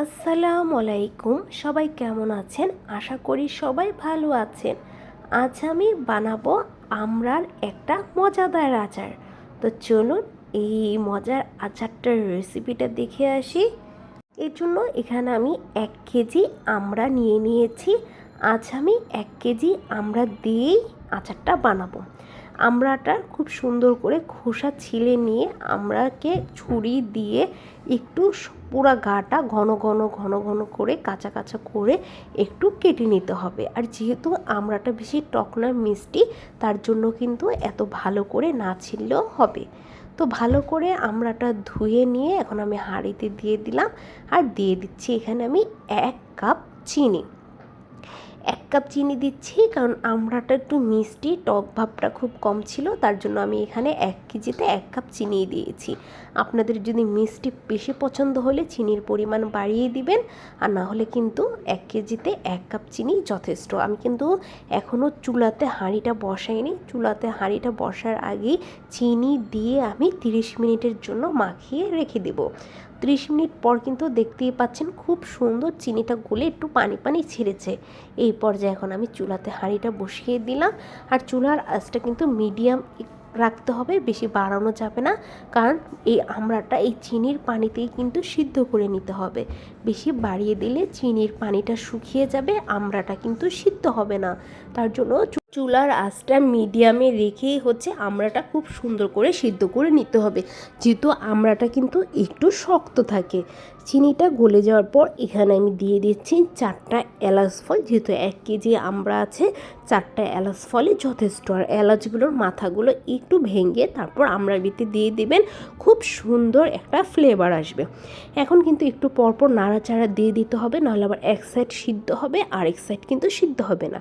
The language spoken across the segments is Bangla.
আসসালামু আলাইকুম। সবাই কেমন আছেন? আশা করি সবাই ভালো আছেন। আজ আমি বানাবো আমরার একটা মজাদার আচার। তো চলুন এই মজার আচারটার রেসিপিটা দেখে আসি। এর জন্য এখানে আমি এক কেজি আমরা নিয়ে নিয়েছি। আজ আমি এক কেজি আমরা দিয়েই আচারটা বানাবো। আমড়াটা খুব সুন্দর করে খোসা ছিলে নিয়ে আমড়াকে ছুরি দিয়ে একটু পুরা গাটা ঘন ঘন ঘন ঘন করে কাঁচা কাঁচা করে একটু কেটে নিতে হবে। আর যেহেতু আমড়াটা বেশি টক না, মিষ্টি, তার জন্য কিন্তু এত ভালো করে না ছিললেও হবে। তো ভালো করে আমড়াটা ধুয়ে নিয়ে এখন আমি হাঁড়িতে দিয়ে দিলাম। আর দিয়ে দিচ্ছি এখানে আমি এক কাপ চিনি। এক কাপ চিনি দিচ্ছি, কারণ আমড়াটা একটু মিষ্টি, টক ভাবটা খুব কম ছিল, তার জন্য আমি এখানে এক কেজিতে এক কাপ চিনি দিয়েছি। আপনাদের যদি মিষ্টি বেশি পছন্দ হলে চিনির পরিমাণ বাড়িয়ে দিবেন, আর না হলে কিন্তু এক কেজিতে এক কাপ চিনি যথেষ্ট। আমি কিন্তু এখনও চুলাতে হাঁড়িটা বসাইনি। চুলাতে হাঁড়িটা বসার আগেই চিনি দিয়ে আমি তিরিশ মিনিটের জন্য মাখিয়ে রেখে দেবো। ত্রিশ মিনিট পর কিন্তু দেখতেই পাচ্ছেন খুব সুন্দর চিনিটা গলে একটু পানি পানি ছেড়েছে। এই পর্যায়ে এখন আমি চুলাতে হাঁড়িটা বসিয়ে দিলাম। আর চুলার আঁচটা কিন্তু মিডিয়াম রাখতে হবে, বেশি বাড়ানো যাবে না। কারণ এই আমড়াটা এই চিনির পানিতেই কিন্তু সিদ্ধ করে নিতে হবে। বেশি বাড়িয়ে দিলে চিনির পানিটা শুকিয়ে যাবে, আমড়াটা কিন্তু সিদ্ধ হবে না। তার জন্য চুলার আঁচটা মিডিয়ামে রেখেই হচ্ছে আমড়াটা খুব সুন্দর করে সিদ্ধ করে নিতে হবে। যেহেতু আমড়াটা কিন্তু একটু শক্ত থাকে। চিনিটা গলে যাওয়ার পর এখানে আমি দিয়ে দিচ্ছি চারটা এলাচ ফল। যেহেতু এক কেজি আমড়া আছে, চারটা এলাচ ফলে যথেষ্ট। আর এলাচগুলোর মাথাগুলো একটু ভেঙে তারপর আমড়ার ভিতরে দিয়ে দেবেন, খুব সুন্দর একটা ফ্লেভার আসবে। এখন কিন্তু একটু পরপর নাড়াচাড়া দিয়ে দিতে হবে, নাহলে আবার এক সাইড সিদ্ধ হবে আর এক সাইড কিন্তু সিদ্ধ হবে না।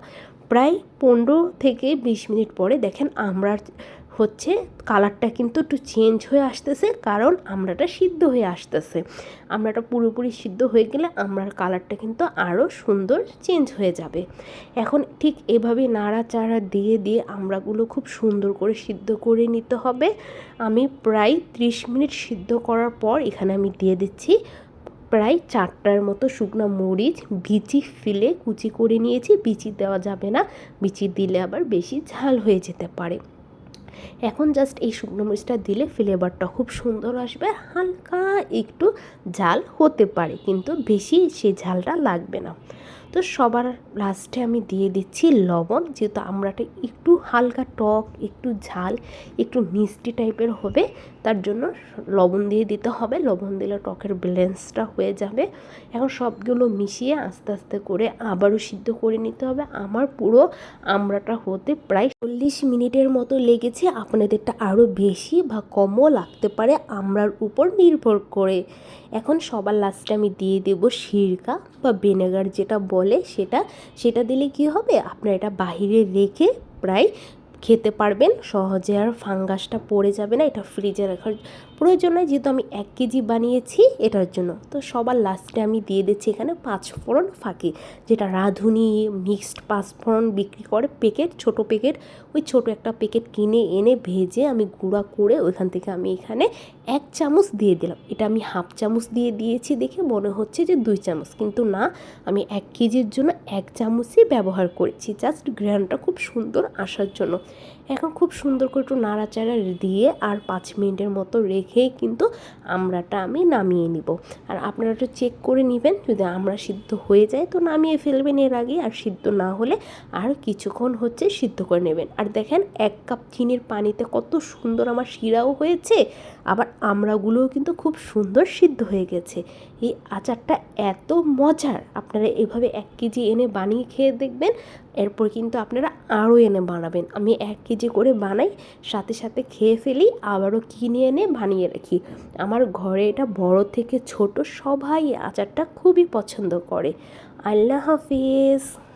প্রায় পনেরো থেকে বিশ মিনিট পরে দেখেন আমড়ার হচ্ছে কালারটা কিন্তু একটু চেঞ্জ হয়ে আসতেছে, কারণ আমরাটা সিদ্ধ হয়ে আসতেছে। আমরাটা পুরোপুরি সিদ্ধ হয়ে গেলে আমরার কালারটা কিন্তু আরও সুন্দর চেঞ্জ হয়ে যাবে। এখন ঠিক এভাবে নাড়াচাড়া দিয়ে দিয়ে আমরাগুলো খুব সুন্দর করে সিদ্ধ করে নিতে হবে। আমি প্রায় ত্রিশ মিনিট সিদ্ধ করার পর এখানে আমি দিয়ে দিচ্ছি প্রায় চারটার মতো শুকনো মরিচ বিচি ফেলে কুচি করে নিয়েছি। বিচি দেওয়া যাবে না। বিচি দিলে আবার বেশি ঝাল হয়ে যেতে পারে। এখন জাস্ট এই শুকনো মরিচটা দিলে ফ্লেভারটা খুব সুন্দর আসবে। হালকা একটু ঝাল হতে পারে, কিন্তু বেশি সেই ঝালটা লাগবে না। তো সবার লাস্টে আমি দিয়ে দিচ্ছি লবণ, যেহেতু আমরাটা একটু হালকা টক, একটু ঝাল, একটু মিষ্টি টাইপের হবে, তার জন্য লবণ দিয়ে দিতে হবে। লবণ দিলে টকের ব্যালেন্সটা হয়ে যাবে। এখন সবগুলো মিশিয়ে আস্তে আস্তে করে আবারও সিদ্ধ করে নিতে হবে। আমার পুরো আমড়াটা হতে প্রায় চল্লিশ মিনিটের মতো লেগেছে। আপনাদেরটা আরও বেশি বা কমও লাগতে পারে আমড়ার উপর নির্ভর করে। এখন সবার লাস্টে আমি দিয়ে দেবো সিরকা বা ভিনেগার যেটা সেটা সেটা দিলে কি হবে? আপনার এটা বাহিরে রেখে প্রায় খেতে পারবেন। সহজে আর ফাঙ্গাসটা পড়ে যাবে না, এটা ফ্রিজে রাখার প্রয়োজন নয় যেহেতু আমি এক কেজি বানিয়েছি এটার জন্য। তো সবার লাস্টে আমি দিয়ে দিচ্ছি এখানে পাঁচ ফোড়ন ফাঁকি, যেটা রাঁধুনি মিক্সড পাঁচ ফোড়ন বিক্রি করে প্যাকেট ছোট প্যাকেট ওই ছোট একটা প্যাকেট কিনে এনে ভেজে আমি গুঁড়া করে ওইখান থেকে আমি এখানে এক চামচ দিয়ে দিলাম। এটা আমি হাফ চামচ দিয়ে দিয়েছি দেখে মনে হচ্ছে যে দুই চামচ। কিন্তু না, আমি এক কেজির জন্য এক চামচই ব্যবহার করেছি। জাস্ট গ্রানটা খুব সুন্দর আসার জন্য। এখন খুব সুন্দর করে একটু নাড়াচাড়া দিয়ে আর পাঁচ মিনিটের মতো রেখেই কিন্তু আমড়াটা আমি নামিয়ে নিব। আর আপনারা একটু চেক করে নেবেন, যদি আমরা সিদ্ধ হয়ে যায় তো নামিয়ে ফেলবেন এর আগে আর সিদ্ধ না হলে আর কিছুক্ষণ হচ্ছে সিদ্ধ করে নেবেন। আর দেখেন এক কাপ চিনির পানিতে কত সুন্দর আমার শিরাও হয়েছে, আবার আমড়াগুলোও কিন্তু খুব সুন্দর সিদ্ধ হয়ে গেছে। এই আচারটা এত মজার, আপনারা এভাবে এক কেজি এনে বানিয়ে খেয়ে দেখবেন এরপর কিন্তু আপনারা আরও এনে বানাবেন। আমি এক কেজি করে বানাই, সাথে সাথে খেয়ে ফেলি, আবারও কিনে এনে বানিয়ে রাখি। আমার ঘরে এটা বড় থেকে ছোট সবাই আচারটা খুবই পছন্দ করে। আল্লাহ হাফিজ!